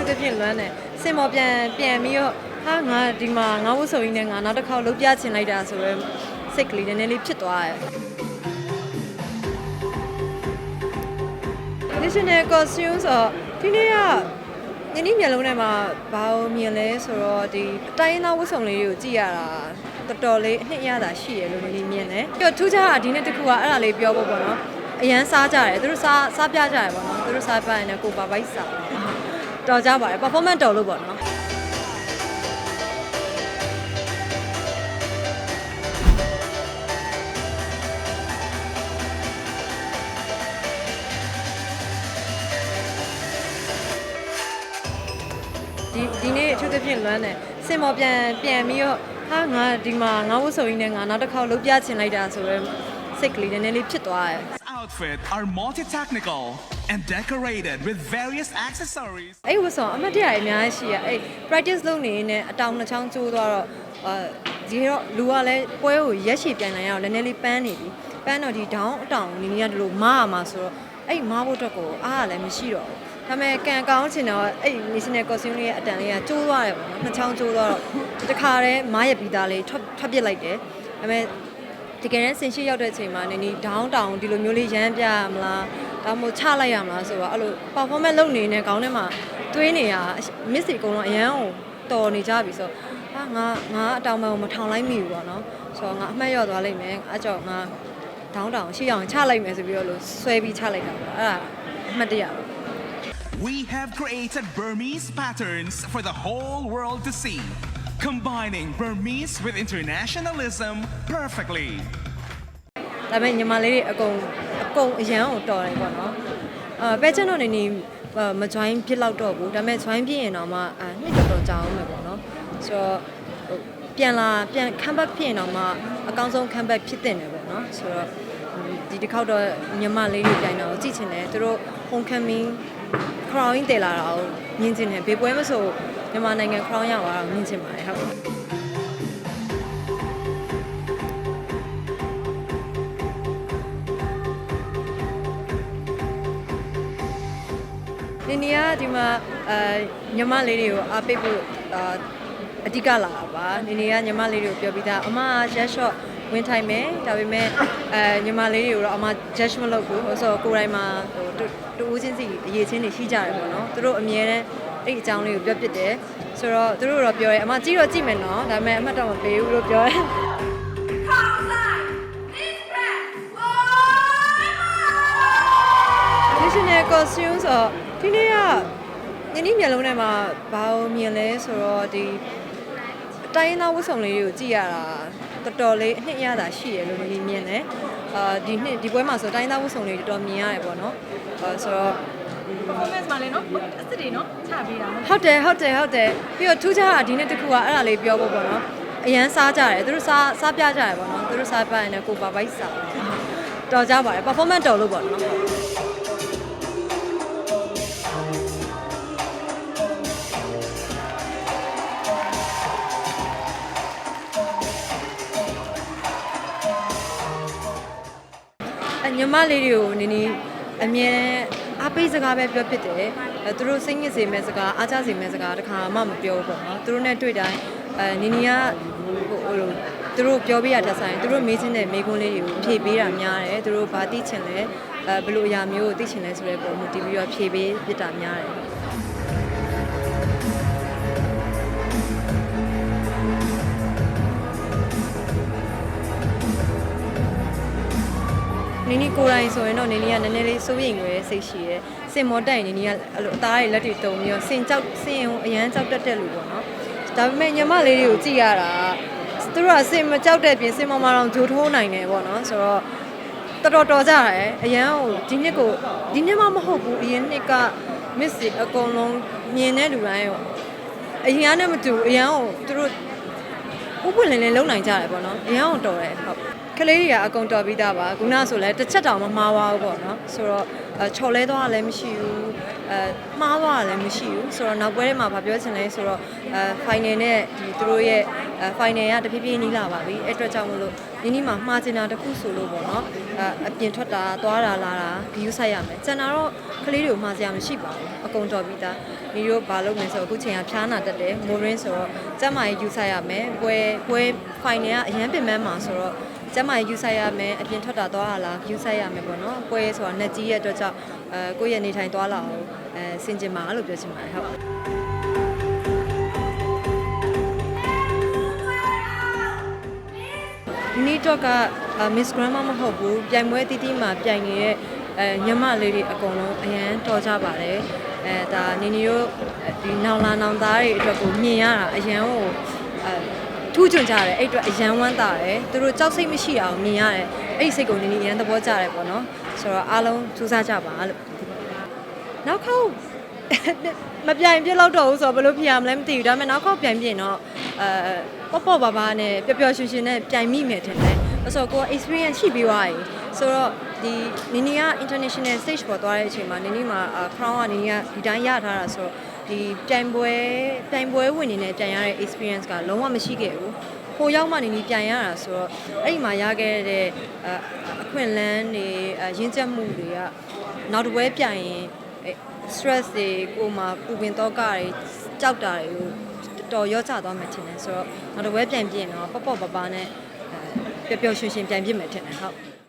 ထူးသဖြင့်လွမ်းတယ်စင်မော်ပြန်ပြန်ပြီးတော့ဟာငါဒီမှာငါဝတ်ဆိုရင်းနဲ့ငါနောက်တစ်ခေါက်လုပ်ပြချင်လိုက်တာဆိုတော့စိတ်ကလေးနည်းနည်းလေးဖြစ်သွားတယ် National costume ဆိုတော့ဒီနေ့ကညနေမျက်လုံးထဲမှာဘာလို့မြင်လဲဆိုတော့ဒီအတိုင်းအသားဝတ်စုံလေးတွေကိုကြည့်ရတာတော်တော်လေးအနှစ်ရတာရှိရလို့နေမြင်တယ်ပြီးတော့ထူးခြားတာဒီနေ့တစ်ခုကအဲ့ဒါလေးပြောဖို့ပေါ့နော်အရန်စားကြတယ်သူတို့စားစားပြကြတယ်ပေါ့နော်သူတို့စားပြရင်လည်းကိုပါပိုက်စား တော်ကြပါတယ် performance တော်လို့ပေါ့နော်ဒီဒီနေ့အထူးသဖြင့်လွမ်းတယ်စင်မော်ပြန်ပြန်ပြီးတော့ဟာငါဒီမှာငါဝတ်ဆိုရင်းနဲ့ငါနောက်တစ်ခေါက်လုပ်ပြချင်လိုက်တာဆိုတော့စိတ်ကလေးနည်းနည်းလေးဖြစ်သွားတယ် outfit are multi-technical and decorated with various accessories. အဲ့ဒီဝတ်ဆောင်အမတ်တရအများကြီးရှိရအဲ့ practice လုပ်နေနေအတောင်နှချောင်းကျိုးသွားတော့အာဒီတော့လူကလည်းပွဲကိုရက်ရှည်ပြန်နိုင်ရအောင်နည်းနည်းလေးပန်းနေပြီပန်းတော့ဒီ down အတောင်နေနေရဒီလိုမားရမှာဆိုတော့အဲ့မားဖို့အတွက်ကိုအားကလည်းမရှိတော့ဘူးဒါပေမဲ့ကန်ကောင်းချင်တော့အဲ့ national costume လေးရဲ့အတန်လေးကကျိုးသွားတယ်ပေါ့နော်နှချောင်းကျိုးသွားတော့တခါတည်းမားရပြီးသားလေးထွက်ထွက်ပစ်လိုက်တယ်ဒါပေမဲ့ တကယ်တမ်းဆင်ရှိရောက်တဲ့အချိန်မှာနေနေဒေါင်းတောင်ဒီလိုမျိုးလေးရမ်းပြရမလားဒါမှမဟုတ်ချလိုက်ရမလားဆိုတော့အဲ့လို performance လုပ်နေနေခေါင်းထဲမှာတွေးနေရ miss တွေအကုန်လုံးအရန်ကိုတော်နေကြပြီဆိုတော့ဟာငါငါအတောင်ပံကိုမထောင်လိုက်မိဘူးပေါ့နော်ဆိုတော့ငါအမှတ်ရသွားလိမ့်မယ်အဲ့ကြောင့်ငါဒေါင်းတောင်ရှိအောင်ချလိုက်မယ်ဆိုပြီးတော့လို့ဆွဲပြီးချလိုက်တာပေါ့အဲ့ဒါအမှတ်တရပါ We have created Burmese patterns for the whole world to see, combining Burmese with internationalism perfectly. ဒါပေမဲ့ညီမလေးတွေအကုန်အကုန်အရန်ကိုတော်တယ်ပေါ့နော်အာပဲချင်တော့နေနေအာမ join ဖြစ်လောက်တော့ဘူးဒါပေမဲ့ join ဖြစ်ရင်တော့မှအာနှစ်တော်တော်ကြာအောင်မယ်ပေါ့နော်ဆိုတော့ဟိုပြန်လာပြန် come back ဖြစ်ရင်တော့မှအကောင်းဆုံး come back ဖြစ်တင်တယ်ပေါ့နော်ဆိုတော့ဒီတစ်ခေါက်တော့ညီမလေးတွေပြန်တော့ကြည့်ချင်တယ်သူတို့ home coming crown တည်လာတာကိုမြင်ချင်တယ်ဘေးပွဲမဆို မြန်မာနိုင်ငံ crown ရသွားတာကိုမြင်ချင်ပါတယ်ဟုတ်နေနေကဒီမှာအဲညီမလေးတွေကိုအားပေးဖို့အာအဓိကလာတာပါနေနေကညီမလေးတွေကိုပြောပြီးသားအမရက် shot ဝင်ထိုင်မယ်ဒါပေမဲ့အဲညီမလေးတွေကိုတော့အမ judge မလုပ်ဘူးဆိုတော့ကိုယ်တိုင်မှာဟိုတူတူဦးချင်းစီအရေးချင်းတွေရှိကြတယ်ပေါ့နော်သူတို့အမြဲတမ်း အဲ့ဒီအကြောင်းလေးကိုပြောပြတယ်ဆိုတော့သူတို့တော့ပြောတယ်အမကြည့်တော့ကြည့်မယ်နော်ဒါပေမဲ့အမှတ်တော့မပေးဘူးလို့ပြောတယ် national costume ဆိုတော့ဒီနေ့ကညနေမျက်လုံးထဲမှာဘာလို့မြင်လဲဆိုတော့ဒီအ တိုင်းအသားဝတ်စုံလေးတွေကိုကြည့်ရတာတော်တော်လေးအနှစ်ရတာရှိရလို့နေမြင်တယ်အာဒီနှစ်ဒီပွဲမှာဆိုတိုင်းအသားဝတ်စုံလေးတော်တော်မြင်ရတယ်ပေါ့နော်အာဆိုတော့ performance မှာလည်းနော်အစ်စ်တွေနော်ချပေးတာနော်ဟုတ်တယ်ဟုတ်တယ်ဟုတ်တယ်ပြီးတော့ထူးခြားတာဒီနေ့တစ်ခုကအဲ့ဒါလေးပြောဖို့ပေါ့နော်အရန်စားကြတယ်သူတို့စားစားပြကြတယ်ပေါ့နော်သူတို့စားပြရင်လည်းကိုပါပိုက်စားတော်ကြပါတယ် performance တော်လို့ပေါ့နော် ညီမလေးတွေကိုနေနေအမြဲအားပေးစကားပဲပြောဖြစ်တယ်အဲသူတို့စိတ်ညစ်စေမဲ့စကားအားချစေမဲ့စကားတခါမှမပြောဘူးပေါ့နော်သူတို့နဲ့တွေ့တိုင်းအဲနေနေကဟိုဟိုလိုသူတို့ပြောပြရတဲ့ဆိုင်သူတို့မေးချင်တဲ့မေးခွန်းလေးတွေကိုဖြေပေးတာများတယ်သူတို့ဘာသိချင်လဲအဲဘယ်လိုအရာမျိုးကိုသိချင်လဲဆိုတဲ့ပုံမူတည်ပြီးတော့ဖြေပေးပြတာများတယ် နီနီကိုယ်တိုင်ဆိုရင်တော့နီနီကနည်းနည်းလေးစိုးရိမ်ရွယ်စိတ်ရှိရဲစင်မော်တက်ရင်နီနီကအဲ့လိုအသားတွေလက်တွေတုံပြီးတော့စင်ကြောက်စင်ကိုအရန်ကြောက်တတ်တဲ့လူပေါ့နော်ဒါပေမဲ့ညီမလေးတွေကိုကြည့်ရတာသူတို့ကစင်မကြောက်တဲ့ပြင်စင်မော်မှာတော့ဂျိုထိုးနိုင်တယ်ပေါ့နော်ဆိုတော့တော်တော်တော်ကြတယ်အရန်ကိုဒီနှစ်ကိုဒီနှစ်မှမဟုတ်ဘူးအရင်နှစ်က miss အကုန်လုံးမြင်တဲ့လူတိုင်းရောအရင်ကနဲ့မတူဘူးအရန်ကိုသူတို့ ဥပွင့်လင်းလင်းလုံနိုင်ကြတယ်ပေါ့နော်အရန်ကိုတော်တယ်ဟုတ်ကလေးတွေကအကုန်တော်ပြီးသားပါခုနကဆိုလဲတစ်ချက်တောင်မမှားပါဘူးပေါ့နော်ဆိုတော့အဲချော်လဲသွားတာလည်းမရှိဘူးအဲမှားသွားတာလည်းမရှိဘူးဆိုတော့နောက်ပွဲထဲမှာဗာပြောချင်လဲဆိုတော့အဲ final နဲ့ဒီသူတို့ရဲ့အဲ final ကတဖြည်းဖြည်းနီးလာပါပြီအဲ့အတွက်ကြောင့်မလို့ နီးနီးမှာမှားချင်တာတစ်ခုဆိုလို့ပေါ့နော်အဲအပြင်ထွက်တာသွားတာလာတာ view ဆိုင်ရမယ်ကျန်တာတော့ကလေးတွေကိုမှားစရာမရှိပါဘူးအကုန်တော်ပြီးသားဒီတို့ဘာလုပ်မလဲဆိုတော့အခုချိန်ကဖျားနာတက်တယ်မိုးရင်းဆိုတော့ကျမကြီးယူဆိုင်ရမယ်ပွဲပွဲ final ကအရန်ပင်ပန်းမှာဆိုတော့ကျမယူဆိုင်ရမယ်အပြင်ထွက်တာသွားရလားယူဆိုင်ရမယ်ပေါ့နော်ပွဲဆိုတာနှက်ကြီးရဲ့အတွက်ကြောင့်အဲကိုယ့်ရဲ့နေထိုင်သွားလာအောင်အဲစင်ကျင်ပါလို့ပြောချင်ပါတယ်ဟုတ် ဒီနေ့တော့က Miss Grandma မဟုတ်ဘူးပြိုင်ပွဲတီးတီးမှာပြိုင်နေတဲ့အဲညမလေးတွေအကုန်လုံးအရန်တော်ကြပါတယ်အဲဒါနီနီတို့ဒီနောင်လာနောင်သားတွေအတွက်ကိုမြင်ရတာအရန်ကိုအဲထူးချွန်ကြတယ်အဲ့အတွက်အရန်ဝမ်းသာတယ်သူတို့ကြောက်စိတ်မရှိအောင်မြင်ရတယ်အဲ့ဒီစိတ်ကိုနည်းနည်းအရန်သဘောကျတယ်ပေါ့နော်ဆိုတော့အားလုံးစူးစမ်းကြပါလို့နောက်ခေါက် မပြိုင်ပြစ်လောက်တော့ဘူးဆိုတော့ဘယ်လိုဖြစ်ရမလဲမသိဘူးဒါပေမဲ့နောက်ခေါက်ပြိုင်ပြင်တော့အဲပေါ့ပေါ့ပါပါနဲ့ပျော်ပျော်ရွှင်ရွှင်နဲ့ပြိုင်မိမယ်ထင်တယ်ဆိုတော့ကိုယ် experience ရှိပြီးသွားပြီဆိုတော့ဒီနီနီက international stage ပေါ်သွားတဲ့အချိန်မှာနီနီမှာ crown ကနီနီကဒီတိုင်းရထားတာဆိုတော့ဒီပြိုင်ပွဲပြိုင်ပွဲဝင်နေတဲ့ပြိုင်ရတဲ့ experience ကလုံးဝမရှိခဲ့ဘူးဟိုရောက်မှနေနေပြန်ရတာဆိုတော့အဲ့ဒီမှာရခဲ့တဲ့အအခွင့်အလန်းတွေအရင်းချက်မှုတွေကနောက်တစ်ပွဲပြန်ရင်အဲ့ stress တွေကိုယ်မှာပူပင်တော့ကတွေကြောက်တာတွေကိုတော်ရောချသွားမှထင်တယ်ဆိုတော့နောက်တစ်ပွဲပြန်ပြင်တော့ပေါ့ပေါ့ပါပါနဲ့အဲပျော်ပျော်ရွှင်ရွှင်ပြန်ပြင်မယ်ထင်တယ်ဟုတ်